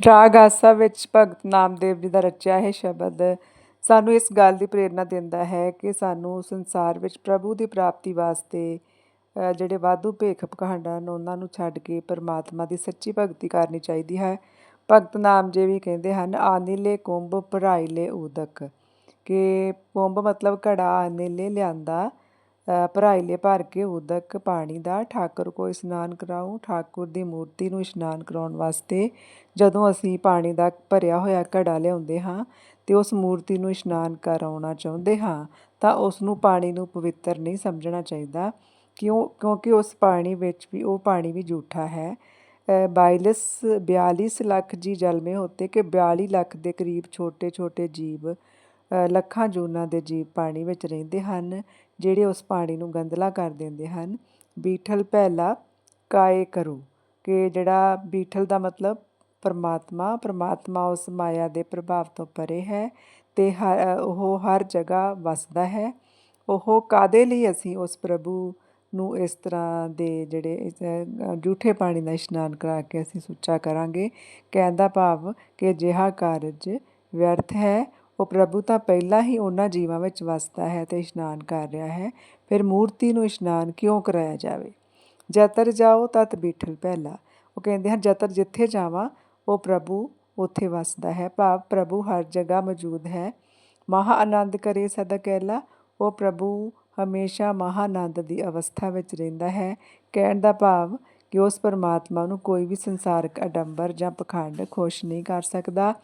ਰਾਗ ਆਸਾ ਵਿੱਚ ਭਗਤ ਨਾਮਦੇਵ ਜੀ ਦਾ ਰਚਿਆ ਇਹ ਸ਼ਬਦ ਸਾਨੂੰ ਇਸ ਗੱਲ ਦੀ ਪ੍ਰੇਰਨਾ ਦਿੰਦਾ ਹੈ ਕਿ ਸਾਨੂੰ ਸੰਸਾਰ ਵਿੱਚ ਪ੍ਰਭੂ ਦੀ ਪ੍ਰਾਪਤੀ ਵਾਸਤੇ ਜਿਹੜੇ ਵਾਧੂ ਭੇਖ ਪਖੰਡ ਹਨ, ਉਹਨਾਂ ਨੂੰ ਛੱਡ ਕੇ ਪਰਮਾਤਮਾ ਦੀ ਸੱਚੀ ਭਗਤੀ ਕਰਨੀ ਚਾਹੀਦੀ ਹੈ। ਭਗਤ ਨਾਮ ਜੀ ਵੀ ਕਹਿੰਦੇ ਹਨ, ਆਨਿਲੇ ਕੁੰਭ ਭਰਾਈਲੇ ਉਦਕ ਕਿ ਕੁੰਭ ਮਤਲਬ ਘੜਾ, ਆਨਿਲੇ ਲਿਆਂਦਾ। ਭਰਾਈਲੇ ਭਰ ਕੇ ਉਦਕ ਪਾਣੀ ਦਾ ਠਾਕੁਰ ਕੋ ਇਸ਼ਨਾਨ ਕਰਾਉ, ਠਾਕੁਰ ਦੀ ਮੂਰਤੀ ਨੂੰ ਇਸ਼ਨਾਨ ਕਰਾਉਣ ਵਾਸਤੇ ਜਦੋਂ ਅਸੀਂ ਪਾਣੀ ਦਾ ਭਰਿਆ ਹੋਇਆ ਘੜਾ ਲਿਆਉਂਦੇ ਹਾਂ ਅਤੇ ਉਸ ਮੂਰਤੀ ਨੂੰ ਇਸ਼ਨਾਨ ਕਰਾਉਣਾ ਚਾਹੁੰਦੇ ਹਾਂ, ਤਾਂ ਉਸ ਨੂੰ ਪਾਣੀ ਨੂੰ ਪਵਿੱਤਰ ਨਹੀਂ ਸਮਝਣਾ ਚਾਹੀਦਾ, ਕਿਉਂ, ਕਿਉਂਕਿ ਉਸ ਪਾਣੀ ਵਿੱਚ ਵੀ, ਉਹ ਪਾਣੀ ਵੀ ਜੂਠਾ ਹੈ। ਬਾਈਲਸ 42 ਲੱਖ ਜੀ ਜਲਮੇ ਹੋਤੇ ਕਿ 42 ਲੱਖ ਦੇ ਕਰੀਬ ਛੋਟੇ ਛੋਟੇ ਜੀਵ ਲੱਖਾਂ ਜੂਨਾਂ ਦੇ ਜੀਵ ਪਾਣੀ ਵਿੱਚ ਰਹਿੰਦੇ ਹਨ। ਜਿਹੜੇ ਉਸ ਪਾਣੀ ਨੂੰ ਗੰਧਲਾ ਕਰ ਦਿੰਦੇ ਹਨ। ਬੀਠਲ ਪਹਿਲਾ ਕਾਏ ਕਰੂ ਕਿ ਜਿਹੜਾ ਬੀਠਲ ਦਾ ਮਤਲਬ ਪਰਮਾਤਮਾ ਪਰਮਾਤਮਾ ਉਸ ਮਾਇਆ ਦੇ ਪ੍ਰਭਾਵ ਤੋਂ ਪਰੇ ਹੈ ਤੇ ਹ- ਉਹ ਹਰ ਜਗ੍ਹਾ ਵਸਦਾ ਹੈ। ਉਹ ਕਾਦੇ ਲਈ ਅਸੀਂ ਉਸ ਪ੍ਰਭੂ ਨੂੰ ਇਸ ਤਰ੍ਹਾਂ ਦੇ ਜਿਹੜੇ ਇਸ, ਜੂਠੇ ਪਾਣੀ ਦਾ ਇਸ਼ਨਾਨ ਕਰਾ ਕੇ ਅਸੀਂ ਸੁੱਚਾ ਕਰਾਂਗੇ? ਕਹਿਣ ਦਾ ਭਾਵ ਕਿ ਅਜਿਹਾ ਕਾਰਜ ਵਿਅਰਥ ਹੈ। ਉਹ ਪ੍ਰਭੂ ਤਾਂ ਪਹਿਲਾਂ ਹੀ ਉਹਨਾਂ ਜੀਵਾਂ ਵਿੱਚ ਵਸਦਾ ਹੈ ਤੇ ਇਸ਼ਨਾਨ ਕਰ ਰਿਹਾ ਹੈ, ਫਿਰ ਮੂਰਤੀ ਨੂੰ ਇਸ਼ਨਾਨ ਕਿਉਂ ਕਰਾਇਆ ਜਾਵੇ? ਜਤਰ ਜਾਓ ਤਤ ਬੀਠਲ ਪਹਿਲਾ। ਉਹ ਕਹਿੰਦੇ ਹਨ, ਜਤਰ ਜਿੱਥੇ ਜਾਵਾਂ, ਉਹ ਪ੍ਰਭੂ ਉੱਥੇ ਵਸਦਾ ਹੈ। ਭਾਵ ਪ੍ਰਭੂ ਹਰ ਜਗ੍ਹਾ ਮੌਜੂਦ ਹੈ। ਮਹਾ ਆਨੰਦ ਕਰੇ ਸਦਾ ਕਹਿਲਾ ਉਹ ਪ੍ਰਭੂ ਹਮੇਸ਼ਾ ਮਹਾ ਆਨੰਦ ਦੀ ਅਵਸਥਾ ਵਿੱਚ ਰਹਿੰਦਾ ਹੈ। ਕਹਿਣ ਦਾ ਭਾਵ ਕਿ ਉਸ ਪਰਮਾਤਮਾ ਨੂੰ ਕੋਈ ਵੀ ਸੰਸਾਰਕ ਅਡੰਬਰ ਜਾਂ ਪਖੰਡ ਖੁਸ਼ ਨਹੀਂ ਕਰ ਸਕਦਾ।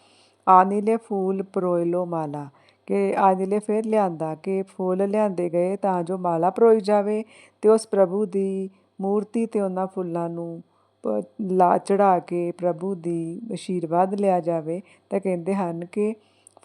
ਆਨਿਲੇ ਫੂਲ ਪਰੋਇਲੋ ਮਾਲਾ, ਕਿ ਆਨਿਲੇ ਫਿਰ ਲਿਆਂਦਾ, ਕਿ ਫੁੱਲ ਲਿਆਂਦੇ ਗਏ ਤਾਂ ਜੋ ਮਾਲਾ ਪਰੋਈ ਜਾਵੇ ਅਤੇ ਉਸ ਪ੍ਰਭੂ ਦੀ ਮੂਰਤੀ ਤੇ ਉਹਨਾਂ ਫੁੱਲਾਂ ਨੂੰ ਪ- ਲਾ ਚੜਾ ਕੇ ਪ੍ਰਭੂ ਦੀ ਆਸ਼ੀਰਵਾਦ ਲਿਆ ਜਾਵੇ। ਤਾਂ ਕਹਿੰਦੇ ਹਨ ਕਿ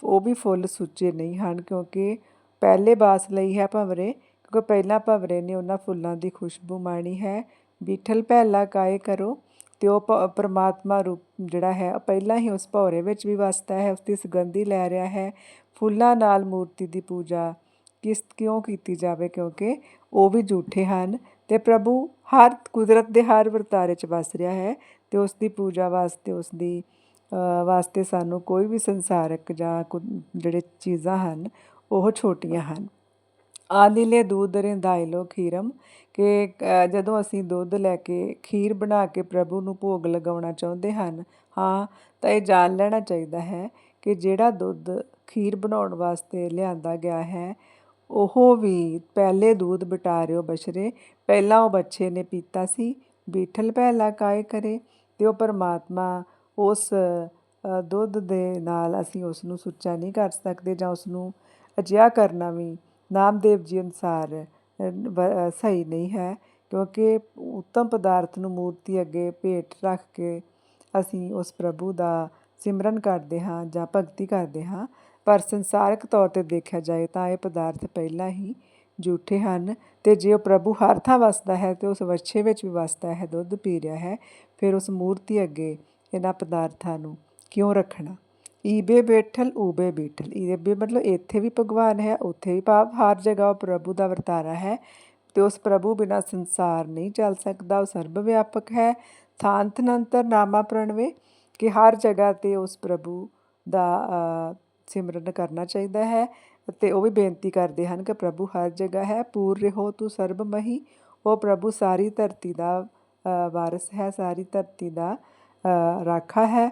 ਉਹ ਵੀ ਫੁੱਲ ਸੁੱਚੇ ਨਹੀਂ ਹਨ, ਕਿਉਂਕਿ ਪਹਿਲੇ ਬਾਸ ਲਈ ਹੈ ਭਵਰੇ, ਕਿਉਂਕਿ ਪਹਿਲਾਂ ਭਵਰੇ ਨੇ ਉਹਨਾਂ ਫੁੱਲਾਂ ਦੀ ਖੁਸ਼ਬੂ ਮਾਣੀ ਹੈ। ਬੀਠਲ ਪਹਿਲਾ ਕਾਏ ਕਰੋ ਅਤੇ ਉਹ ਪ- ਪਰਮਾਤਮਾ ਰੂਪ ਜਿਹੜਾ ਹੈ, ਉਹ ਪਹਿਲਾਂ ਹੀ ਉਸ ਭੌਰੇ ਵਿੱਚ ਵੀ ਵੱਸਦਾ ਹੈ ਉਸ ਦੀ ਸੁਗੰਧੀ ਲੈ ਰਿਹਾ ਹੈ, ਫੁੱਲਾਂ ਨਾਲ ਮੂਰਤੀ ਦੀ ਪੂਜਾ ਕਿਸ, ਕਿਉਂ ਕੀਤੀ ਜਾਵੇ, ਕਿਉਂਕਿ ਉਹ ਵੀ ਝੂਠੇ ਹਨ ਅਤੇ ਪ੍ਰਭੂ ਹਰ ਕੁਦਰਤ ਦੇ ਹਰ ਵਰਤਾਰੇ 'ਚ ਵੱਸ ਰਿਹਾ ਹੈ ਅਤੇ ਉਸ ਦੀ ਪੂਜਾ ਵਾਸਤੇ ਉਸ ਦੀ ਵਾਸਤੇ ਸਾਨੂੰ ਕੋਈ ਵੀ ਸੰਸਾਰਕ ਜਾਂ ਕੁ- ਜਿਹੜੇ ਚੀਜ਼ਾਂ ਹਨ, ਉਹ ਛੋਟੀਆਂ ਹਨ। ਆਲਿਲੇ ਦੂਧ ਰਿੰਧਾਈ ਲੋ ਖੀਰਮ, ਕਿ ਜਦੋਂ ਅਸੀਂ ਦੁੱਧ ਲੈ ਕੇ ਖੀਰ ਬਣਾ ਕੇ ਪ੍ਰਭੂ ਨੂੰ ਭੋਗ ਲਗਾਉਣਾ ਚਾਹੁੰਦੇ ਹਨ, ਹਾਂ, ਤਾਂ ਇਹ ਜਾਣ ਲੈਣਾ ਚਾਹੀਦਾ ਹੈ ਕਿ ਜਿਹੜਾ ਦੁੱਧ ਖੀਰ ਬਣਾਉਣ ਵਾਸਤੇ ਲਿਆਂਦਾ ਗਿਆ ਹੈ, ਉਹ ਵੀ ਪਹਿਲੇ ਦੂਧ ਬਟਾਰਿਓ ਬਸ਼ਰੇ ਪਹਿਲਾਂ ਉਹ ਬੱਚੇ ਨੇ ਪੀਤਾ ਸੀ, ਬੀਠਲ ਪਹਿਲਾ ਕਾਏ ਕਰੇ, ਤੇ ਉਹ ਪਰਮਾਤਮਾ ਉਸ ਦੁੱਧ ਦੇ ਨਾਲ ਅਸੀਂ ਉਸ ਨੂੰ ਸੁੱਚਾ ਨਹੀਂ ਕਰ ਸਕਦੇ ਜਾਂ ਉਸ ਨੂੰ ਅਜਿਹਾ ਕਰਨਾ ਵੀ ਨਾਮਦੇਵ ਜੀ ਅਨੁਸਾਰ ਵ- ਸਹੀ ਨਹੀਂ ਹੈ, ਕਿਉਂਕਿ ਉੱਤਮ ਪਦਾਰਥ ਨੂੰ ਮੂਰਤੀ ਅੱਗੇ ਭੇਟ ਰੱਖ ਕੇ ਅਸੀਂ ਉਸ ਪ੍ਰਭੂ ਦਾ ਸਿਮਰਨ ਕਰਦੇ ਹਾਂ ਜਾਂ ਭਗਤੀ ਕਰਦੇ ਹਾਂ। ਪਰ ਸੰਸਾਰਕ ਤੌਰ ਤੇ ਦੇਖਿਆ ਜਾਏ ਤਾਂ ਇਹ ਪਦਾਰਥ ਪਹਿਲਾਂ ਹੀ ਝੂਠੇ ਹਨ ਤੇ ਜੇ ਉਹ ਪ੍ਰਭੂ ਹਰ ਥਾਂ ਵਸਦਾ ਹੈ ਤੇ ਉਸ ਵੱਛੇ ਵਿੱਚ ਵੀ ਵਸਦਾ ਹੈ, ਦੁੱਧ ਪੀ ਰਿਹਾ ਹੈ, ਫਿਰ ਉਸ ਮੂਰਤੀ ਅੱਗੇ ਇਹਨਾਂ ਪਦਾਰਥਾਂ ਨੂੰ ਕਿਉਂ ਰੱਖਣਾ? ਈਬੇ ਬੈਠਲ ਊਬੇ ਬੀਠਲ। ਈਬੇ ਮਤਲਬ ਇੱਥੇ ਵੀ ਭਗਵਾਨ ਹੈ ਉੱਥੇ ਵੀ ਭਾਵ ਹਰ ਜਗ੍ਹਾ ਉਹ ਪ੍ਰਭੂ ਦਾ ਵਰਤਾਰਾ ਹੈ ਤੇ ਉਸ ਪ੍ਰਭੂ ਬਿਨਾ ਸੰਸਾਰ ਨਹੀਂ ਚੱਲ ਸਕਦਾ। ਉਹ ਸਰਬ ਵਿਆਪਕ ਹੈ। ਥਾਂਤ ਨੰਤਰ ਨਾਮਾ ਪ੍ਰਣਵੇ ਕਿ ਹਰ ਜਗ੍ਹਾ ਤੇ ਉਸ ਪ੍ਰਭੂ ਦਾ ਸਿਮਰਨ ਕਰਨਾ ਚਾਹੀਦਾ ਹੈ ਅਤੇ ਉਹ ਵੀ ਬੇਨਤੀ ਕਰਦੇ ਹਨ ਕਿ ਪ੍ਰਭੂ ਹਰ ਜਗ੍ਹਾ ਹੈ ਪੂਰ ਰਹੋ ਤੂੰ ਸਰਬਮਹੀ ਉਹ ਪ੍ਰਭੂ ਸਾਰੀ ਧਰਤੀ ਦਾ ਅ, ਵਾਰਿਸ ਹੈ ਸਾਰੀ ਧਰਤੀ ਦਾ ਰਾਖਾ ਹੈ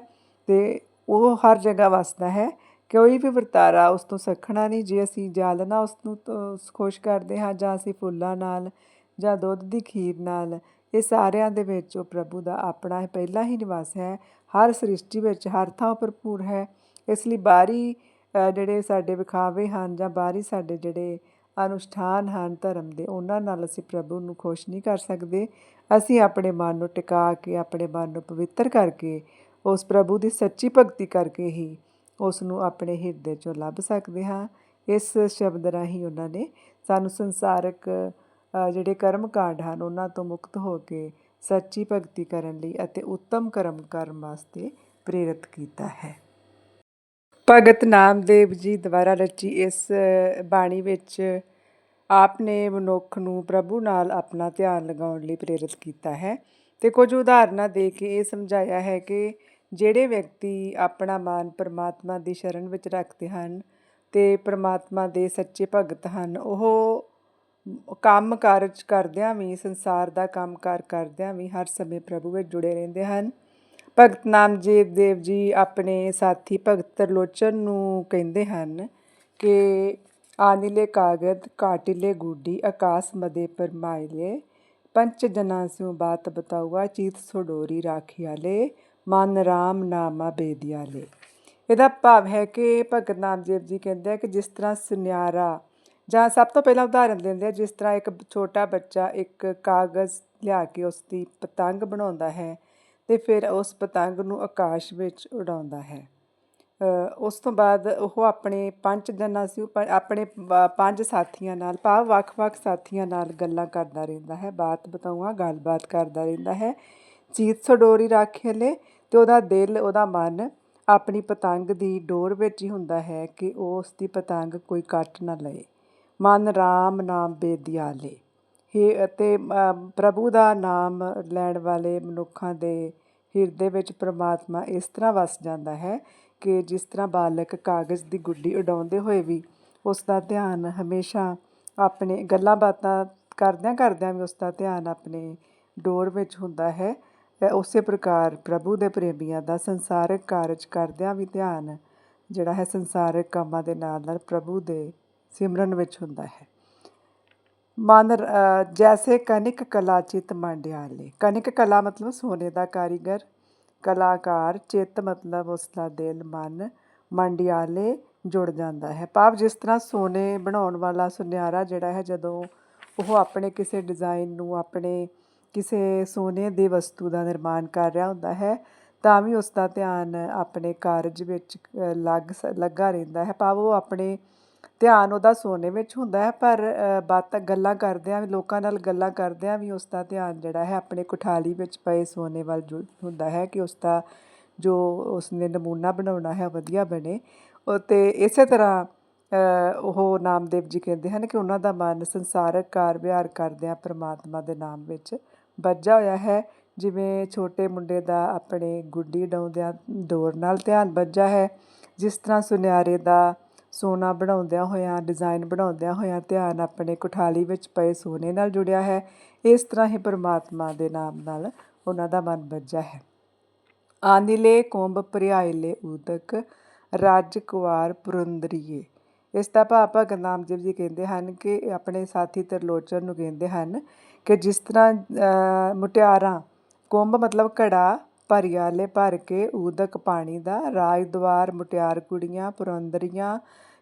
ਤੇ ਉਹ ਹਰ ਜਗ੍ਹਾ ਵਸਦਾ ਹੈ। ਕੋਈ ਵੀ ਵਰਤਾਰਾ ਉਸ ਤੋਂ ਸਖਣਾ ਨਹੀਂ। ਜੇ ਅਸੀਂ ਜਲ ਨਾਲ ਉਸ ਨੂੰ ਖੁਸ਼ ਕਰਦੇ ਹਾਂ ਜਾਂ ਅਸੀਂ ਫੁੱਲਾਂ ਨਾਲ ਜਾਂ ਦੁੱਧ ਦੀ ਖੀਰ ਨਾਲ, ਇਹ ਸਾਰਿਆਂ ਦੇ ਵਿੱਚ ਉਹ ਪ੍ਰਭੂ ਦਾ ਆਪਣਾ ਹੀ ਪਹਿਲਾ ਹੀ ਨਿਵਾਸ ਹੈ। ਹਰ ਸ੍ਰਿਸ਼ਟੀ ਵਿੱਚ ਹਰ ਥਾਂ ਭਰਪੂਰ ਹੈ। ਇਸ ਲਈ ਬਾਹਰੀ ਜਿਹੜੇ ਸਾਡੇ ਵਿਖਾਵੇ ਹਨ ਜਾਂ ਬਾਹਰੀ ਸਾਡੇ ਜਿਹੜੇ ਅਨੁਸ਼ਠਾਨ ਹਨ ਧਰਮ ਦੇ, ਉਹਨਾਂ ਨਾਲ ਅਸੀਂ ਪ੍ਰਭੂ ਨੂੰ ਖੁਸ਼ ਨਹੀਂ ਕਰ ਸਕਦੇ। ਅਸੀਂ ਆਪਣੇ ਮਨ ਨੂੰ ਟਿਕਾ ਕੇ, ਆਪਣੇ ਮਨ ਨੂੰ ਪਵਿੱਤਰ ਕਰਕੇ ਉਸ ਪ੍ਰਭੂ ਦੀ ਸੱਚੀ ਭਗਤੀ ਕਰਕੇ ਹੀ ਉਸ ਨੂੰ ਆਪਣੇ ਹਿਰਦੇ 'ਚੋਂ ਲੱਭ ਸਕਦੇ ਹਾਂ। ਇਸ ਸ਼ਬਦ ਰਾਹੀਂ ਉਹਨਾਂ ਨੇ ਸਾਨੂੰ ਸੰਸਾਰਕ ਜਿਹੜੇ ਕਰਮ ਕਾਂਡ ਹਨ, ਉਹਨਾਂ ਤੋਂ ਮੁਕਤ ਹੋ ਕੇ ਸੱਚੀ ਭਗਤੀ ਕਰਨ ਲਈ ਅਤੇ ਉੱਤਮ ਕਰਮ ਕਰਨ ਵਾਸਤੇ ਪ੍ਰੇਰਿਤ ਕੀਤਾ ਹੈ। ਭਗਤ ਨਾਮਦੇਵ ਜੀ ਦੁਆਰਾ ਰਚੀ ਇਸ ਬਾਣੀ ਵਿੱਚ ਆਪ ਨੇ ਮਨੁੱਖ ਨੂੰ ਪ੍ਰਭੂ ਨਾਲ ਆਪਣਾ ਧਿਆਨ ਲਗਾਉਣ ਲਈ ਪ੍ਰੇਰਿਤ ਕੀਤਾ ਹੈ। ਤੇ ਕੁਝ ਉਦਾਹਰਨਾਂ ਦੇ ਕੇ ਇਹ ਸਮਝਾਇਆ ਹੈ ਕਿ ਜਿਹੜੇ ਵਿਅਕਤੀ ਆਪਣਾ ਮਨ ਪਰਮਾਤਮਾ ਦੀ ਸ਼ਰਨ ਵਿੱਚ ਰੱਖਦੇ ਹਨ ਅਤੇ ਪਰਮਾਤਮਾ ਦੇ ਸੱਚੇ ਭਗਤ ਹਨ, ਉਹ ਕੰਮ ਕਾਰਜ ਕਰਦਿਆਂ ਵੀ, ਸੰਸਾਰ ਦਾ ਕੰਮ ਕਾਰ ਕਰਦਿਆਂ ਵੀ ਹਰ ਸਮੇਂ ਪ੍ਰਭੂ ਵਿੱਚ ਜੁੜੇ ਰਹਿੰਦੇ ਹਨ। ਭਗਤ ਨਾਮਦੇਵ ਦੇਵ ਜੀ ਆਪਣੇ ਸਾਥੀ ਭਗਤ ਤਰਲੋਚਨ ਨੂੰ ਕਹਿੰਦੇ ਹਨ ਕਿ ਆਨਿਲੇ ਕਾਗਦ, ਕਾਟਿਲੇ ਗੂਡੀ, ਆਕਾਸ ਮਦੇ ਪਰਮਾਇਲੇ ਪੰਚ ਜਨਾਂ ਸਿਉ ਬਾਤ ਬਤਾਉਆ ਚੀਤ ਸੋਡੋਰੀ ਰਾਖਿਆਲੇ ਮਨ ਰਾਮ ਨਾਮਾ ਬੇਦਿਆਲੇ। ਇਹਦਾ ਭਾਵ ਹੈ ਕਿ ਭਗਤ ਨਾਮਦੇਵ ਜੀ ਕਹਿੰਦੇ ਆ ਕਿ ਜਿਸ ਤਰ੍ਹਾਂ ਸੁਨਿਆਰਾ, ਜਾਂ ਸਭ ਤੋਂ ਪਹਿਲਾਂ ਉਦਾਹਰਨ ਦਿੰਦੇ ਆ, ਜਿਸ ਤਰ੍ਹਾਂ ਇੱਕ ਛੋਟਾ ਬੱਚਾ ਇੱਕ ਕਾਗਜ਼ ਲਿਆ ਕੇ ਉਸ ਦੀ ਪਤੰਗ ਬਣਾਉਂਦਾ ਹੈ ਤੇ ਫਿਰ ਉਸ ਪਤੰਗ ਨੂੰ ਆਕਾਸ਼ ਵਿੱਚ ਉਡਾਉਂਦਾ ਹੈ। ਉਸ ਤੋਂ ਬਾਅਦ ਉਹ ਆਪਣੇ ਪੰਜ ਜਨਾਂ ਸੀ ਆਪਣੇ ਪੰਜ ਸਾਥੀਆਂ ਨਾਲ, ਭਾਵ ਵੱਖ-ਵੱਖ ਸਾਥੀਆਂ ਨਾਲ ਗੱਲਾਂ ਕਰਦਾ ਰਹਿੰਦਾ ਹੈ ਬਾਤ ਬਤਾਉਆ ਗੱਲਬਾਤ ਕਰਦਾ ਰਹਿੰਦਾ ਹੈ। ਚੀਤ ਸਡੋਰੀ ਰਾਖੇਲੇ ਤੇ ਉਹਦਾ ਦਿਲ, ਉਹਦਾ ਮਨ ਆਪਣੀ ਪਤੰਗ ਦੀ ਡੋਰ ਵਿੱਚ ਹੀ ਹੁੰਦਾ ਹੈ ਕਿ ਉਸ ਦੀ ਪਤੰਗ ਕੋਈ ਕੱਟ ਨਾ ਲਏ। ਮਨ ਰਾਮ ਨਾਮ ਬੇਦਿਆਲੇ। ਹੀ, ਅਤੇ ਪ੍ਰਭੂ ਦਾ ਨਾਮ ਲੈਣ ਵਾਲੇ ਮਨੁੱਖਾਂ ਦੇ ਹਿਰਦੇ ਵਿੱਚ ਪ੍ਰਮਾਤਮਾ ਇਸ ਤਰ੍ਹਾਂ ਵਸ ਜਾਂਦਾ ਹੈ ਕਿ ਜਿਸ ਤਰ੍ਹਾਂ ਬਾਲਕ ਕਾਗਜ਼ ਦੀ ਗੁੱਡੀ ਉਡਾਉਂਦੇ ਹੋਏ ਵੀ ਉਸ ਦਾ ਧਿਆਨ ਹਮੇਸ਼ਾ ਆਪਣੇ ਗੱਲਾਂ ਬਾਤਾਂ ਕਰਦਿਆਂ ਕਰਦਿਆਂ ਵੀ ਉਸ ਦਾ ਧਿਆਨ ਆਪਣੇ ਡੋਰ ਵਿੱਚ ਹੁੰਦਾ ਹੈ ਉਸੇ ਪ੍ਰਕਾਰ ਪ੍ਰਭੂ ਦੇ ਪ੍ਰੇਮੀਆਂ ਦਾ ਸੰਸਾਰਿਕ ਕਾਰਜ ਕਰਦਿਆਂ ਵੀ ਧਿਆਨ, ਜਿਹੜਾ ਹੈ ਸੰਸਾਰਿਕ ਕੰਮਾਂ ਦੇ ਨਾਲ ਨਾਲ ਪ੍ਰਭੂ ਦੇ ਸਿਮਰਨ ਵਿੱਚ ਹੁੰਦਾ ਹੈ। ਮਨ ਜੈਸੇ ਕਨਿਕ ਕਲਾ ਚਿਤ ਮੰਡਿਆਲੇ। ਕਨਿਕ ਕਲਾ ਮਤਲਬ ਸੋਨੇ ਦਾ ਕਾਰੀਗਰ। ਕਲਾਕਾਰ ਚਿੱਤ ਮਤਲਬ ਉਸ ਦਾ ਦਿਲ, ਮਨ ਮੰਡਿਆਲੇ ਜੁੜ ਜਾਂਦਾ ਹੈ। ਭਾਵ ਜਿਸ ਤਰ੍ਹਾਂ ਸੋਨੇ ਬਣਾਉਣ ਵਾਲਾ ਸੁਨਿਆਰਾ ਜਿਹੜਾ ਹੈ ਜਦੋਂ ਉਹ ਆਪਣੇ ਕਿਸੇ ਡਿਜ਼ਾਈਨ ਨੂੰ, ਆਪਣੇ ਕਿਸੇ ਸੋਨੇ ਦੀ ਵਸਤੂ ਦਾ ਨਿਰਮਾਣ ਕਰ ਰਿਹਾ ਹੁੰਦਾ ਹੈ, ਤਾਂ ਵੀ ਉਸ ਦਾ ਧਿਆਨ ਆਪਣੇ ਕਾਰਜ ਵਿੱਚ ਲੱਗ ਲੱਗਾ ਰਹਿੰਦਾ ਹੈ। ਭਾਵ ਉਹ ਆਪਣੇ ਧਿਆਨ ਉਹਦਾ ਸੋਨੇ ਵਿੱਚ ਹੁੰਦਾ ਹੈ, ਪਰ ਬਾਤਾਂ ਗੱਲਾਂ ਕਰਦਿਆਂ ਵੀ, ਲੋਕਾਂ ਨਾਲ ਗੱਲਾਂ ਕਰਦਿਆਂ ਵੀ ਉਸ ਦਾ ਧਿਆਨ ਜਿਹੜਾ ਹੈ ਆਪਣੇ ਕੁਠਾਲੀ ਵਿੱਚ ਪਏ ਸੋਨੇ ਵੱਲ ਹੁੰਦਾ ਹੈ ਕਿ ਉਸ ਦਾ ਜੋ ਉਸਨੇ ਨਮੂਨਾ ਬਣਾਉਣਾ ਹੈ ਵਧੀਆ ਬਣੇ। ਤੇ ਇਸੇ ਤਰ੍ਹਾਂ ਉਹ ਨਾਮਦੇਵ ਜੀ ਕਹਿੰਦੇ ਹਨ ਕਿ ਉਹਨਾਂ ਦਾ ਮਨ ਸੰਸਾਰਕ ਕਾਰ ਵਿਹਾਰ ਕਰਦਿਆਂ ਪ੍ਰਮਾਤਮਾ ਦੇ ਨਾਮ ਵਿੱਚ ਵੱਜਾ ਹੋਇਆ ਹੈ। ਜਿਵੇਂ ਛੋਟੇ ਮੁੰਡੇ ਦਾ ਆਪਣੇ ਗੁੱਡੀ ਉਡਾਉਂਦਿਆਂ ਡੋਰ ਨਾਲ ਧਿਆਨ ਵੱਜਾ ਹੈ। ਜਿਸ ਤਰ੍ਹਾਂ ਸੁਨਿਆਰੇ ਦਾ ਸੋਨਾ ਬਣਾਉਂਦਿਆਂ ਹੋਇਆਂ ਡਿਜ਼ਾਇਨ ਬਣਾਉਂਦਿਆਂ ਹੋਇਆਂ ਧਿਆਨ ਆਪਣੇ ਕੋਠਾਲੀ ਵਿੱਚ ਪਏ ਸੋਨੇ ਨਾਲ ਜੁੜਿਆ ਹੈ। ਇਸ ਤਰ੍ਹਾਂ ਹੀ ਪਰਮਾਤਮਾ ਦੇ ਨਾਮ ਨਾਲ ਉਹਨਾਂ ਦਾ ਮਨ ਵੱਜਾ ਹੈ। ਆਨਿਲੇ ਕੁੰਭ ਪ੍ਰਿਆਇਲੇ ਉਦਕ ਰਾਜ ਕੁਵਾਰ ਪੁਰੰਦਰੀਏ। ਇਸ ਦਾ ਭਾਵ ਭਗਤ ਨਾਮਦੇਵ ਜੀ ਕਹਿੰਦੇ ਹਨ ਕਿ ਆਪਣੇ ਸਾਥੀ ਤਰਲੋਚਨ ਨੂੰ ਕਹਿੰਦੇ ਹਨ ਕਿ ਜਿਸ ਤਰ੍ਹਾਂ ਮੁਟਿਆਰਾਂ, ਕੁੰਭ ਮਤਲਬ ਘੜਾ, ਭਰਿਆਲੇ ਭਰ ਕੇ ਊਦਕ ਪਾਣੀ ਦਾ ਰਾਜ ਦੁਆਰ ਮੁਟਿਆਰ ਕੁੜੀਆਂ, ਪੁਰੰਦਰੀਆਂ,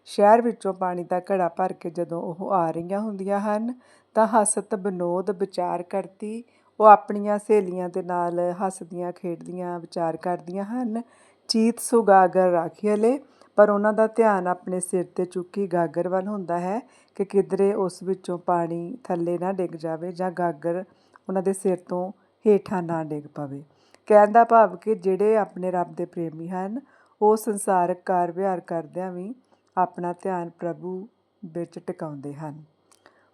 ਸ਼ਹਿਰ ਵਿੱਚੋਂ ਪਾਣੀ ਦਾ ਘੜਾ ਭਰ ਕੇ ਜਦੋਂ ਉਹ ਆ ਰਹੀਆਂ ਹੁੰਦੀਆਂ ਹਨ, ਤਾਂ ਹਸਤ ਬਨੋਦ ਵਿਚਾਰ ਕਰਤੀ ਉਹ ਆਪਣੀਆਂ ਸਹੇਲੀਆਂ ਦੇ ਨਾਲ ਹੱਸਦੀਆਂ, ਖੇਡਦੀਆਂ, ਵਿਚਾਰ ਕਰਦੀਆਂ ਹਨ। ਚੀਤ ਸੁਗਾਗਰ ਰਾਖੀਲੇ ਪਰ ਉਹਨਾਂ ਦਾ ਧਿਆਨ ਆਪਣੇ ਸਿਰ ਤੇ ਚੁੱਕੀ ਗਾਗਰ ਵੱਲ ਹੁੰਦਾ ਹੈ ਕਿ ਕਿਧਰੇ ਉਸ ਵਿੱਚੋਂ ਪਾਣੀ ਥੱਲੇ ਨਾ ਡਿੱਗ ਜਾਵੇ ਜਾਂ ਗਾਗਰ ਉਹਨਾਂ ਦੇ ਸਿਰ ਤੋਂ ਹੇਠਾਂ ਨਾ ਡਿੱਗ ਪਵੇ। ਕਹਿਣ ਦਾ ਭਾਵ ਕਿ ਜਿਹੜੇ ਆਪਣੇ ਰੱਬ ਦੇ ਪ੍ਰੇਮੀ ਹਨ, ਉਹ ਸੰਸਾਰਕ ਕਾਰ ਵਿਹਾਰ ਕਰਦਿਆਂ ਵੀ ਆਪਣਾ ਧਿਆਨ ਪ੍ਰਭੂ ਵਿੱਚ ਟਿਕਾਉਂਦੇ ਹਨ।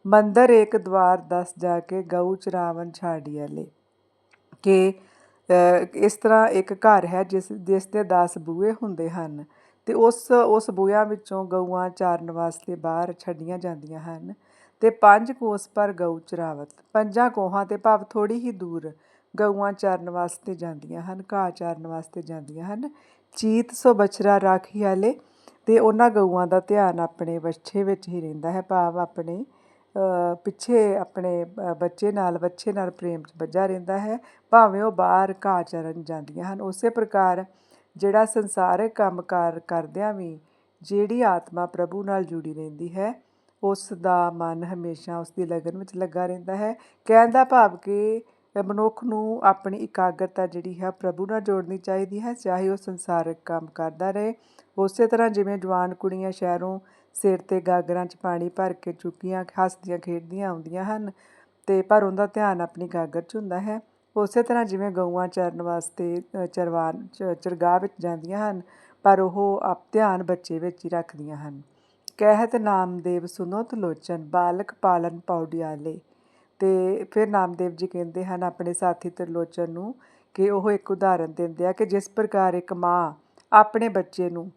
ਮੰਦਰ ਇੱਕ ਦਵਾਰ ਦਸ ਜਾ ਕੇ ਗਊ ਚਰਾਵਨ ਛਾੜੀਲੇ ਕਿ ਇਸ ਤਰ੍ਹਾਂ ਇੱਕ ਘਰ ਹੈ ਜਿਸ ਜਿਸ ਦੇ 10 ਬੂਹੇ ਹੁੰਦੇ ਹਨ। ਅਤੇ ਉਸ ਉਸ ਬੂਹਿਆਂ ਵਿੱਚੋਂ ਗਊਆਂ ਚਾਰਨ ਵਾਸਤੇ ਬਾਹਰ ਛੱਡੀਆਂ ਜਾਂਦੀਆਂ ਹਨ ਅਤੇ ਪੰਜ ਕੋਸ ਪਰ ਗਊ ਚਰਾਵਤ, ਪੰਜਾਂ ਕੋਹਾਂ ਤੇ ਭਾਵ ਥੋੜੀ ਹੀ ਦੂਰ ਗਊਆਂ ਚਰਨ ਵਾਸਤੇ ਜਾਂਦੀਆਂ ਹਨ, ਘਾਹ ਚਰਨ ਵਾਸਤੇ ਜਾਂਦੀਆਂ ਹਨ। ਚੀਤ ਸੋ ਬਛਰਾ ਰਾਖੀ ਵਾਲੇ ਤੇ ਉਹਨਾਂ ਗਊਆਂ ਦਾ ਧਿਆਨ ਆਪਣੇ ਵੱਛੇ ਵਿੱਚ ਹੀ ਰਹਿੰਦਾ ਹੈ, ਭਾਵ ਆਪਣੇ ਪਿੱਛੇ ਆਪਣੇ ਬੱਚੇ ਨਾਲ ਬੱਚੇ ਨਾਲ ਪ੍ਰੇਮ 'ਚ ਵੱਜਾ ਰਹਿੰਦਾ ਹੈ, ਭਾਵੇਂ ਉਹ ਬਾਹਰ ਘਾਹ ਚਰਨ ਜਾਂਦੀਆਂ ਹਨ। ਉਸੇ ਪ੍ਰਕਾਰ ਜਿਹੜਾ ਸੰਸਾਰਿਕ ਕੰਮਕਾਰ ਕਰਦਿਆਂ ਵੀ ਜਿਹੜੀ ਆਤਮਾ ਪ੍ਰਭੂ ਨਾਲ ਜੁੜੀ ਰਹਿੰਦੀ ਹੈ, ਉਸ ਦਾ ਮਨ ਹਮੇਸ਼ਾ ਉਸ ਦੀ ਲਗਨ ਵਿੱਚ ਲੱਗਾ ਰਹਿੰਦਾ ਹੈ। ਕਹਿਣ ਦਾ ਭਾਵ ਕਿ ਮਨੁੱਖ ਨੂੰ ਆਪਣੀ ਇਕਾਗਰਤਾ ਜਿਹੜੀ ਹੈ ਪ੍ਰਭੂ ਨਾਲ ਜੋੜਨੀ ਚਾਹੀਦੀ ਹੈ, ਚਾਹੇ ਉਹ ਸੰਸਾਰਕ ਕੰਮ ਕਰਦਾ ਰਹੇ। ਉਸੇ ਤਰ੍ਹਾਂ ਜਿਵੇਂ ਜਵਾਨ ਕੁੜੀਆਂ ਸ਼ਹਿਰੋਂ ਸਿਰ ਤੇ ਗਾਗਰਾਂ 'ਚ ਪਾਣੀ ਭਰ ਕੇ ਚੁੱਕੀਆਂ, ਹੱਸਦੀਆਂ, ਖੇਡਦੀਆਂ ਆਉਂਦੀਆਂ ਹਨ, ਤੇ ਪਰ ਉਹਦਾ ਧਿਆਨ ਆਪਣੀ ਗਾਗਰ 'ਚ ਹੁੰਦਾ ਹੈ। ਉਸੇ ਤਰ੍ਹਾਂ ਜਿਵੇਂ ਗਊਆਂ ਚਰਨ ਵਾਸਤੇ ਚਰਵਾਨ ਚਰਗਾਹ ਵਿੱਚ ਜਾਂਦੀਆਂ ਹਨ, ਪਰ ਉਹ ਆਪ ਧਿਆਨ ਬੱਚੇ ਵਿੱਚ ਹੀ ਰੱਖਦੀਆਂ ਹਨ। ਕਹਿਤ ਨਾਮਦੇਵ ਸੁਨੋ ਤਲੋਚਨ ਬਾਲਕ ਪਾਲਨ ਪੌੜਿਆਲੇ ਤੇ ਫਿਰ ਨਾਮਦੇਵ ਜੀ ਕਹਿੰਦੇ ਹਨ, ਆਪਣੇ ਸਾਥੀ ਤ੍ਰਿਲੋਚਨ ਨੂੰ ਕਿ ਉਹ ਇੱਕ ਉਦਾਹਰਨ ਦਿੰਦੇ ਆ ਕਿ ਜਿਸ ਪ੍ਰਕਾਰ ਇੱਕ ਮਾਂ ਆਪਣੇ ਬੱਚੇ ਨੂੰ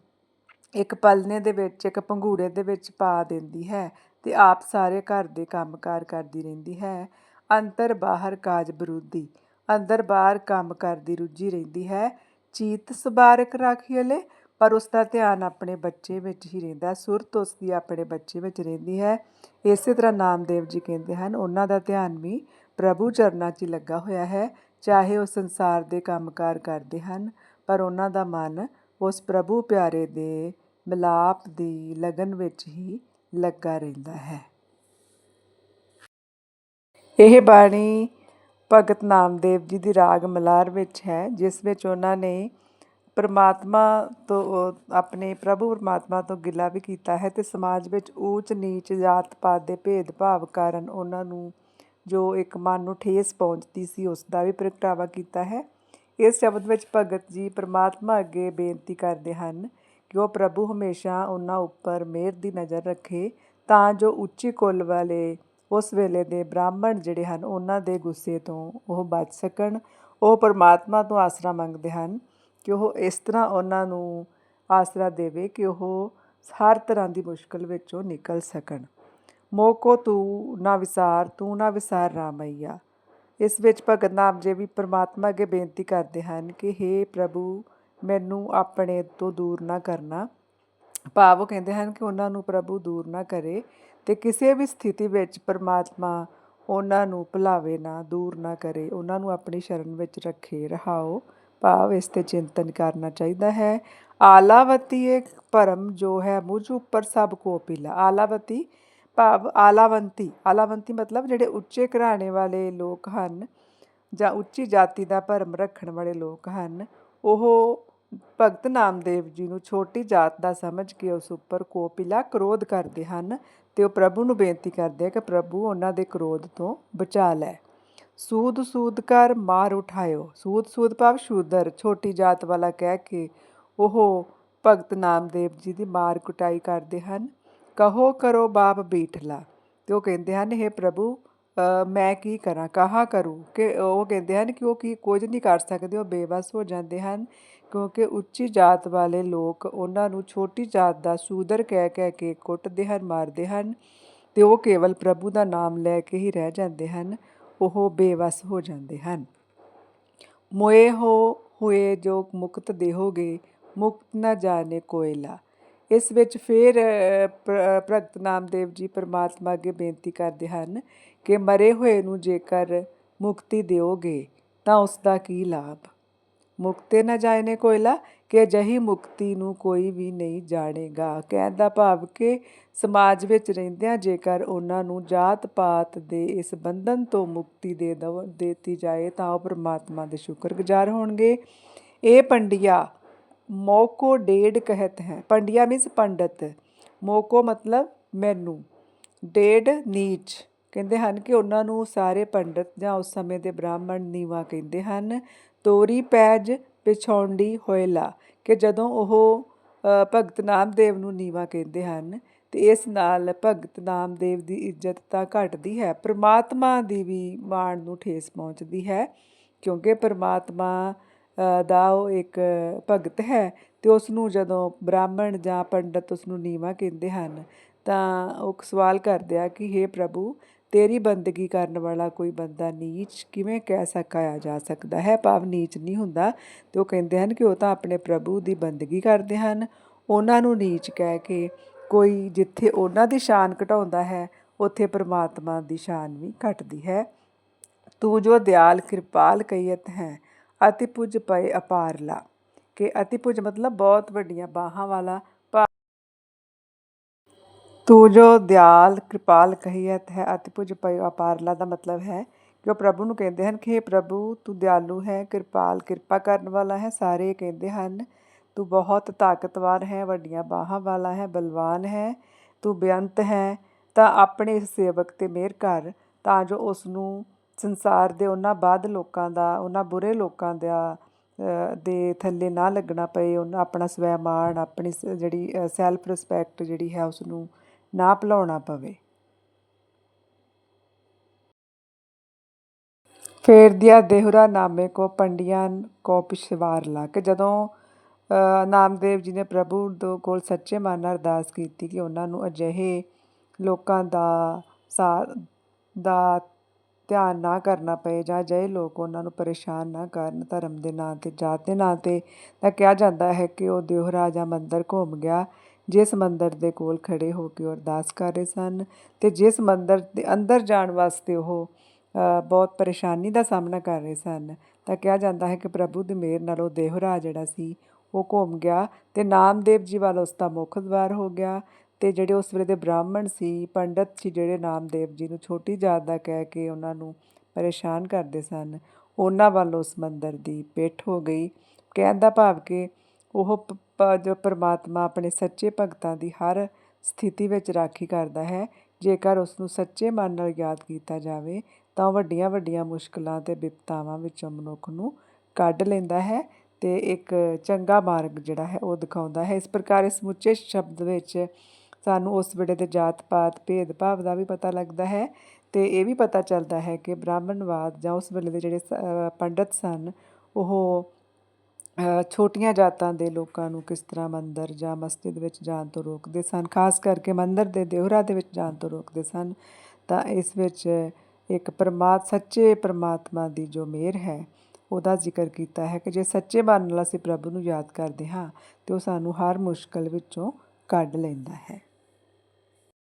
ਇੱਕ ਪਲਨੇ ਦੇ ਵਿੱਚ, ਇੱਕ ਪੰਘੂੜੇ ਦੇ ਵਿੱਚ ਪਾ ਦਿੰਦੀ ਹੈ ਤੇ ਆਪ ਸਾਰੇ ਘਰ ਦੇ ਕੰਮਕਾਰ ਕਰਦੀ ਰਹਿੰਦੀ ਹੈ। ਅੰਤਰ ਬਾਹਰ ਕਾਜ ਬਰੂਦੀ। ਅੰਦਰ ਬਾਹਰ ਕੰਮ ਕਰਦੀ ਰੁੱਝੀ ਰਹਿੰਦੀ ਹੈ। ਚੀਤ ਸਬਾਰਕ ਰਾਖੀਲੇ ਪਰ ਉਸ ਦਾ ਧਿਆਨ ਆਪਣੇ ਬੱਚੇ ਵਿੱਚ ਹੀ ਰਹਿੰਦਾ ਸੁਰਤ ਉਸ ਦੀ ਆਪਣੇ ਬੱਚੇ ਵਿੱਚ ਰਹਿੰਦੀ ਹੈ। ਇਸੇ ਤਰ੍ਹਾਂ ਨਾਮਦੇਵ ਜੀ ਕਹਿੰਦੇ ਹਨ, ਉਹਨਾਂ ਦਾ ਧਿਆਨ ਵੀ ਪ੍ਰਭੂ ਚਰਨਾਂ 'ਚ ਹੀ ਲੱਗਾ ਹੋਇਆ ਹੈ। ਚਾਹੇ ਉਹ ਸੰਸਾਰ ਦੇ ਕੰਮਕਾਰ ਕਰਦੇ ਹਨ, ਪਰ ਉਹਨਾਂ ਦਾ ਮਨ ਉਸ ਪ੍ਰਭੂ ਪਿਆਰੇ ਦੇ ਮਿਲਾਪ ਦੀ ਲਗਨ ਵਿੱਚ ਹੀ ਲੱਗਾ ਰਹਿੰਦਾ ਹੈ। ਇਹ ਬਾਣੀ ਭਗਤ ਨਾਮਦੇਵ ਜੀ ਦੀ ਰਾਗ ਮਲਾਰ ਵਿੱਚ ਹੈ, ਜਿਸ ਵਿੱਚ ਉਹਨਾਂ ਨੇ ਪਰਮਾਤਮਾ ਤੋਂ ਆਪਣੇ ਪ੍ਰਭੂ ਪਰਮਾਤਮਾ ਤੋਂ ਗਿਲਾ ਵੀ ਕੀਤਾ ਹੈ ਤੇ ਸਮਾਜ ਵਿੱਚ ਊਚ ਨੀਚ ਜਾਤ ਪਾਤ ਦੇ ਭੇਦਭਾਵ ਕਾਰਨ ਉਹਨਾਂ ਨੂੰ ਜੋ ਇੱਕ ਮਨ ਨੂੰ ਠੇਸ ਪਹੁੰਚਦੀ ਸੀ, ਉਸ ਦਾ ਵੀ ਪ੍ਰਗਟਾਵਾ ਕੀਤਾ ਹੈ। ਇਸ ਸ਼ਬਦ ਵਿੱਚ ਭਗਤ ਜੀ ਪਰਮਾਤਮਾ ਅੱਗੇ ਬੇਨਤੀ ਕਰਦੇ ਹਨ ਕਿ ਉਹ ਪ੍ਰਭੂ ਹਮੇਸ਼ਾ ਉਹਨਾਂ ਉੱਪਰ ਮਿਹਰ ਦੀ ਨਜ਼ਰ ਰੱਖੇ ਤਾਂ ਜੋ ਉੱਚੀ ਕੁੱਲ ਵਾਲੇ ਉਸ ਵੇਲੇ ਦੇ ਬ੍ਰਾਹਮਣ ਜਿਹੜੇ ਹਨ, ਉਹਨਾਂ ਦੇ ਗੁੱਸੇ ਤੋਂ ਉਹ ਬਚ ਸਕਣ। ਉਹ ਪਰਮਾਤਮਾ ਤੋਂ ਆਸਰਾ ਮੰਗਦੇ ਹਨ ਕਿ ਉਹ ਇਸ ਤਰ੍ਹਾਂ ਉਹਨਾਂ ਨੂੰ ਆਸਰਾ ਦੇਵੇ ਕਿ ਉਹ ਹਰ ਤਰ੍ਹਾਂ ਦੀ ਮੁਸ਼ਕਲ ਵਿੱਚੋਂ ਨਿਕਲ ਸਕਣ। ਮੋਕੋ ਤੂੰ ਨਾ ਵਿਸਾਰ, ਤੂੰ ਨਾ ਵਿਸਾਰ ਰਾਮਈਆ। ਇਸ ਵਿੱਚ ਭਗਤ ਨਾਮ ਜੀ ਵੀ ਪ੍ਰਮਾਤਮਾ ਅੱਗੇ ਬੇਨਤੀ ਕਰਦੇ ਹਨ ਕਿ हे ਪ੍ਰਭੂ, ਮੈਨੂੰ ਆਪਣੇ ਤੋਂ ਦੂਰ ਨਾ ਕਰਨਾ। ਭਾਵ ਉਹ ਕਹਿੰਦੇ ਹਨ ਕਿ ਉਹਨਾਂ ਨੂੰ ਪ੍ਰਭੂ ਦੂਰ ਨਾ ਕਰੇ। ਤੇ ਕਿਸੇ ਵੀ ਸਥਿਤੀ ਵਿੱਚ ਪਰਮਾਤਮਾ ਉਹਨਾਂ ਨੂੰ ਭੁਲਾਵੇ ਨਾ, ਦੂਰ ਨਾ ਕਰੇ। ਉਹਨਾਂ ਨੂੰ ਆਪਣੀ ਸ਼ਰਨ ਵਿੱਚ ਰੱਖੇ, ਰਹਾਓ। ਭਾਵ ਇਸ ਤੇ ਚਿੰਤਨ ਕਰਨਾ ਚਾਹੀਦਾ ਹੈ। ਆਲਾਵਤੀ ਇੱਕ ਭਰਮ ਜੋ ਹੈ, ਮੁਝ ਉੱਪਰ ਸਭ ਕੋ ਪੀਲਾ ਆਲਾਵਤੀ, ਭਾਵ ਆਲਾਵੰਤੀ। ਆਲਾਵੰਤੀ ਮਤਲਬ ਜਿਹੜੇ ਉੱਚੇ ਘਰਾਣੇ ਵਾਲੇ ਲੋਕ ਹਨ ਜਾਂ ਉੱਚੀ ਜਾਤੀ ਦਾ ਭਰਮ ਰੱਖਣ ਵਾਲੇ ਲੋਕ ਹਨ, ਉਹ ਭਗਤ ਨਾਮਦੇਵ ਜੀ ਨੂੰ ਛੋਟੀ ਜਾਤ ਦਾ ਸਮਝ ਕੇ ਉਸ ਉੱਪਰ ਕੋਪਿਲਾ ਕ੍ਰੋਧ ਕਰਦੇ ਹਨ। ਅਤੇ ਉਹ ਪ੍ਰਭੂ ਨੂੰ ਬੇਨਤੀ ਕਰਦੇ ਆ ਕਿ ਪ੍ਰਭੂ ਉਹਨਾਂ ਦੇ ਕ੍ਰੋਧ ਤੋਂ ਬਚਾ ਲੈ। ਸੂਦ ਸੂਦ ਕਰ ਮਾਰ ਉਠਾਇਓ। ਸੂਦ ਸੂਦ ਭਾਵ ਸ਼ੂਦਰ, ਛੋਟੀ ਜਾਤ ਵਾਲਾ ਕਹਿ ਕੇ ਉਹ ਭਗਤ ਨਾਮਦੇਵ ਜੀ ਦੀ ਮਾਰ ਕੁਟਾਈ ਕਰਦੇ ਹਨ। ਕਹੋ ਕਰੋ ਬਾਪ ਬੀਠਲਾ। ਤੇ ਉਹ ਕਹਿੰਦੇ ਹਨ हे ਪ੍ਰਭੂ ਮੈਂ ਕੀ ਕਰਾਂ ਕਹਾ ਕਰੂ? ਕਿ ਉਹ ਕਹਿੰਦੇ ਹਨ ਕਿ ਉਹ ਕੀ ਕੁਝ ਨਹੀਂ ਕਰ ਸਕਦੇ ਉਹ ਬੇਵਸ ਹੋ ਜਾਂਦੇ ਹਨ ਕਿਉਂਕਿ ਉੱਚੀ ਜਾਤ ਵਾਲੇ ਲੋਕ ਉਹਨਾਂ ਨੂੰ ਛੋਟੀ ਜਾਤ ਦਾ ਸੂਦਰ ਕਹਿ ਕਹਿ ਕੇ ਕੁੱਟਦੇ ਹਨ ਮਾਰਦੇ ਹਨ ਤੇ ਉਹ ਕੇਵਲ ਪ੍ਰਭੂ ਦਾ ਨਾਮ ਲੈ ਕੇ ਹੀ ਰਹਿ ਜਾਂਦੇ ਹਨ ਉਹ ਬੇਵਸ ਹੋ ਜਾਂਦੇ ਹਨ। ਮੋਏ ਹੋ ਹੋਏ ਜੋ ਮੁਕਤ ਦੇਹੋਗੇ ਮੁਕਤ ਨਾ ਜਾਣੇ ਕੋਇਲਾ। ਇਸ ਵਿੱਚ ਫਿਰ ਅ, ਪ੍ਰ- ਭਗਤ ਨਾਮਦੇਵ ਜੀ ਪਰਮਾਤਮਾ ਅੱਗੇ ਬੇਨਤੀ ਕਰਦੇ ਹਨ ਕਿ ਮਰੇ ਹੋਏ ਨੂੰ ਜੇਕਰ ਮੁਕਤੀ ਦਿਓਗੇ, ਤਾਂ ਉਸ ਦਾ ਕੀ ਲਾਭ? ਮੁਕਤੇ ਨਾ ਜਾਣੇ ਕੋਇਲਾ, ਕਿ ਅਜਿਹੀ ਮੁਕਤੀ ਨੂੰ ਕੋਈ ਵੀ ਨਹੀਂ ਜਾਣੇਗਾ। ਕਹਿਣ ਦਾ ਭਾਵ ਕਿ ਸਮਾਜ ਵਿੱਚ ਰਹਿੰਦਿਆਂ ਜੇਕਰ ਉਹਨਾਂ ਨੂੰ ਜਾਤ ਪਾਤ ਦੇ ਇਸ ਬੰਧਨ ਤੋਂ ਮੁਕਤੀ ਦੇ ਦਵ, ਦਿੱਤੀ ਜਾਏ, ਤਾਂ ਉਹ ਪ੍ਰਮਾਤਮਾ ਦੇ ਸ਼ੁਕਰਗੁਜ਼ਾਰ ਹੋਣਗੇ। ਇਹ ਪੰਡਿਆ ਮੋਕੋ ਡੇਢ ਕਹਿਤ ਹੈ। ਪੰਡਿਆ ਮੀਨਸ ਪੰਡਤ। ਮੋਕੋ ਮਤਲਬ ਮੈਨੂੰ। ਡੇਢ ਨੀਚ। ਕਹਿੰਦੇ ਹਨ ਕਿ ਉਹਨਾਂ ਨੂੰ ਸਾਰੇ ਪੰਡਤ ਜਾਂ ਉਸ ਸਮੇਂ ਦੇ ਬ੍ਰਾਹਮਣ ਨੀਵਾ ਕਹਿੰਦੇ ਹਨ, ਤੋਰੀ ਪੈਜ ਪਿਛੌਂਡੀ ਹੋਇਲਾ, ਕਿ ਜਦੋਂ ਉਹ ਭਗਤ ਨਾਮਦੇਵ ਨੂੰ ਨੀਵਾ ਕਹਿੰਦੇ ਹਨ, ਤੇ ਇਸ ਨਾਲ ਭਗਤ ਨਾਮਦੇਵ ਦੀ ਇੱਜ਼ਤ ਤਾਂ ਘਟਦੀ ਹੈ, ਪ੍ਰਮਾਤਮਾ ਦੀ ਵੀ ਮਾਣ ਨੂੰ ਠੇਸ ਪਹੁੰਚਦੀ ਹੈ, ਕਿਉਂਕਿ ਪ੍ਰਮਾਤਮਾ ਦਾ ਉਹ ਇੱਕ ਭਗਤ ਹੈ, ਤੇ ਉਸ ਨੂੰ ਜਦੋਂ ਬ੍ਰਾਹਮਣ ਜਾਂ ਪੰਡਤ ਉਸ ਨੂੰ ਨੀਵਾ ਕਹਿੰਦੇ ਹਨ, ਤਾਂ ਉਹ ਸਵਾਲ ਕਰਦੇ ਆ ਕਿ हे ਪ੍ਰਭੂ ਤੇਰੀ ਬੰਦਗੀ ਕਰਨ ਵਾਲਾ ਕੋਈ ਬੰਦਾ ਨੀਚ ਕਿਵੇਂ ਕਹਿ ਸਕਾਇਆ ਜਾ ਸਕਦਾ ਹੈ? ਭਾਵ ਨੀਚ ਨਹੀਂ ਹੁੰਦਾ। ਤੇ ਉਹ ਕਹਿੰਦੇ ਹਨ ਕਿ ਉਹ ਤਾਂ ਆਪਣੇ ਪ੍ਰਭੂ ਦੀ ਬੰਦਗੀ ਕਰਦੇ ਹਨ। ਉਹਨਾਂ ਨੂੰ ਨੀਚ ਕਹਿ ਕੇ ਕੋਈ ਜਿੱਥੇ ਉਹਨਾਂ ਦੀ ਸ਼ਾਨ ਘਟਾਉਂਦਾ ਹੈ, ਉੱਥੇ ਪ੍ਰਮਾਤਮਾ ਦੀ ਸ਼ਾਨ ਵੀ ਘਟਦੀ ਹੈ। ਤੂੰ ਜੋ ਦਿਆਲ ਕਿਰਪਾਲ ਕਹੀਤ ਹੈ, ਅਤਿ ਪੁਜ ਪਏ ਅਪਾਰਲਾ। ਕਿ ਅਤਿ ਪੁਜ ਮਤਲਬ ਬਹੁਤ ਵੱਡੀਆਂ ਬਾਹਾਂ ਵਾਲਾ ਤੂੰ ਜੋ ਦਿਆਲ ਕਿਰਪਾਲ ਕਹੀਤ ਹੈ ਅਤਿ ਪੁਜ ਪਏ ਅਪਾਰਲਾ ਦਾ ਮਤਲਬ ਹੈ ਕਿ ਉਹ ਪ੍ਰਭੂ ਨੂੰ ਕਹਿੰਦੇ ਹਨ ਕਿ हे ਪ੍ਰਭੂ, ਤੂੰ ਦਿਆਲੂ ਹੈ, ਕਿਰਪਾਲ ਕਿਰਪਾ ਕਰਨ ਵਾਲਾ ਹੈ, ਸਾਰੇ ਕਹਿੰਦੇ ਹਨ, ਤੂੰ ਬਹੁਤ ਤਾਕਤਵਰ ਹੈ, ਵੱਡੀਆਂ ਬਾਹਾਂ ਵਾਲਾ ਹੈ, ਬਲਵਾਨ ਹੈ, ਤੂੰ ਬੇਅੰਤ ਹੈ, ਤਾਂ ਆਪਣੇ ਇਸ ਸੇਵਕ ਤੇ ਮਿਹਰ ਕਰ, ਤਾਂ ਜੋ ਉਸ ਨੂੰ ਸੰਸਾਰ ਦੇ ਉਹਨਾਂ ਬਾਦ ਲੋਕਾਂ ਦਾ, ਉਹਨਾਂ ਬੁਰੇ ਲੋਕਾਂ ਦਾ ਦੇ ਥੱਲੇ ਨਾ ਲੱਗਣਾ ਪਏ, ਉਹਨਾਂ ਆਪਣਾ ਸਵੈਮਾਣ ਆਪਣੀ ਸ- ਜਿਹੜੀ ਸੈਲਫ ਰਿਸਪੈਕਟ ਜਿਹੜੀ ਹੈ ਉਸ ਨੂੰ ਨਾ ਭੁਲਾਉਣਾ ਪਵੇ। ਫੇਰ ਦਿਆ ਦੇਹੁਰਾ ਨਾਮੇ ਕੋ ਪੰਡੀਆਂ ਕੋ ਪਿਛਵਾਰ ਲਾ ਕਿ ਜਦੋਂ ਅ, ਨਾਮਦੇਵ ਜੀ ਨੇ ਪ੍ਰਭੂ ਦੋ ਕੋਲ ਸੱਚੇ ਮਨ ਨਾਲ ਅਰਦਾਸ ਕੀਤੀ ਕਿ ਉਹਨਾਂ ਨੂੰ ਅਜਿਹੇ ਲੋਕਾਂ ਦਾ ਸਾ ਦਾ ਧਿਆਨ ਨਾ ਕਰਨਾ ਪਏ ਜਾਂ ਅਜਿਹੇ ਲੋਕ ਉਹਨਾਂ ਨੂੰ ਪਰੇਸ਼ਾਨ ਨਾ ਕਰਨ ਧਰਮ ਦੇ ਨਾਂ 'ਤੇ ਜਾਤ ਦੇ ਨਾਂ 'ਤੇ ਤਾਂ ਕਿਹਾ ਜਾਂਦਾ ਹੈ ਕਿ ਉਹ ਦਿਓਹਰਾ ਜਾਂ ਮੰਦਰ ਘੁੰਮ ਗਿਆ। ਜਿਸ ਮੰਦਰ ਦੇ ਕੋਲ ਖੜੇ ਹੋ ਕੇ ਉਹ ਅਰਦਾਸ ਕਰ ਰਹੇ ਸਨ ਤੇ ਜਿਸ ਮੰਦਰ ਦੇ ਅੰਦਰ ਜਾਣ ਵਾਸਤੇ ਉਹ ਬਹੁਤ ਪਰੇਸ਼ਾਨੀ ਦਾ ਸਾਹਮਣਾ ਕਰ ਰਹੇ ਸਨ, ਤਾਂ ਕਿਹਾ ਜਾਂਦਾ ਹੈ ਕਿ ਪ੍ਰਭੂ ਦੀ ਮਿਹਰ ਨਾਲ ਉਹ ਦੇਹੁਰਾ ਜਿਹੜਾ ਸੀ, ਉਹ ਘੁੰਮ ਗਿਆ ਤੇ ਨਾਮਦੇਵ ਜੀ ਵੱਲ ਉਸ ਦਾ ਮੁੱਖ ਦਵਾਰ ਹੋ ਗਿਆ ਤੇ ਜਿਹੜੇ ਉਸ ਵੇਲੇ ਦੇ ਬ੍ਰਾਹਮਣ ਸੀ, ਪੰਡਤ ਸੀ ਜਿਹੜੇ ਨਾਮਦੇਵ ਜੀ ਨੂੰ ਛੋਟੀ ਜਾਤ ਦਾ ਕਹਿ ਕੇ ਉਹਨਾਂ ਨੂੰ ਪਰੇਸ਼ਾਨ ਕਰਦੇ ਸਨ, ਉਹਨਾਂ ਵੱਲ ਉਸ ਮੰਦਰ ਦੀ ਪਿੱਠ ਹੋ ਗਈ। ਕਹਿਣ ਦਾ ਭਾਵ ਕਿ ਉਹ ਪ- ਜੋ ਪਰਮਾਤਮਾ ਆਪਣੇ ਸੱਚੇ ਭਗਤਾਂ ਦੀ ਹਰ ਸਥਿਤੀ ਵਿੱਚ ਰਾਖੀ ਕਰਦਾ ਹੈ, ਜੇਕਰ ਉਸ ਨੂੰ ਸੱਚੇ ਮਨ ਨਾਲ ਯਾਦ ਕੀਤਾ ਜਾਵੇ, ਤਾਂ ਵੱਡੀਆਂ ਵੱਡੀਆਂ ਮੁਸ਼ਕਲਾਂ ਤੇ ਵਿਪਤਾਵਾਂ ਵਿੱਚੋਂ ਮਨੁੱਖ ਨੂੰ ਕੱਢ ਲੈਂਦਾ ਹੈ ਤੇ ਇੱਕ ਚੰਗਾ ਮਾਰਗ ਜਿਹੜਾ ਹੈ ਉਹ ਦਿਖਾਉਂਦਾ ਹੈ। ਇਸ ਪ੍ਰਕਾਰ ਇਸ ਸਮੁੱਚੇ ਸ਼ਬਦ ਵਿੱਚ ਸਾਨੂੰ ਉਸ ਵੇਲੇ ਦੇ ਜਾਤ ਪਾਤ ਭੇਦ ਭਾਵ ਦਾ ਵੀ ਪਤਾ ਲੱਗਦਾ ਹੈ ਤੇ ਇਹ ਵੀ ਪਤਾ ਚੱਲਦਾ ਹੈ ਕਿ ਬ੍ਰਾਹਮਣਵਾਦ ਜਾਂ ਉਸ ਵੇਲੇ ਦੇ ਜਿਹੜੇ ਸ- ਪੰਡਤ ਸਨ, ਉਹ ਛੋਟੀਆਂ ਜਾਤਾਂ ਦੇ ਲੋਕਾਂ ਨੂੰ ਕਿਸ ਤਰ੍ਹਾਂ ਮੰਦਰ ਜਾਂ ਮਸਜਿਦ ਵਿੱਚ ਜਾਣ ਤੋਂ ਰੋਕਦੇ ਸਨ? ਖਾਸ ਕਰਕੇ ਮੰਦਰ ਦੇ ਦਿਓਰਾ ਦੇ ਵਿੱਚ ਜਾਣ ਤੋਂ ਰੋਕਦੇ ਸਨ। ਤਾਂ ਇਸ ਵਿੱਚ ਇੱਕ ਪਰਮਾਤ, ਸੱਚੇ ਪਰਮਾਤਮਾ ਦੀ ਜੋ ਮਿਹਰ ਹੈ, ਉਹਦਾ ਜ਼ਿਕਰ ਕੀਤਾ ਹੈ ਕਿ ਜੇ ਸੱਚੇ ਮਨ ਨਾਲ ਅਸੀਂ ਪ੍ਰਭੂ ਨੂੰ ਯਾਦ ਕਰਦੇ ਹਾਂ, ਤੇ ਉਹ ਸਾਨੂੰ ਹਰ ਮੁਸ਼ਕਲ ਵਿੱਚੋਂ ਕੱਢ ਲੈਂਦਾ ਹੈ।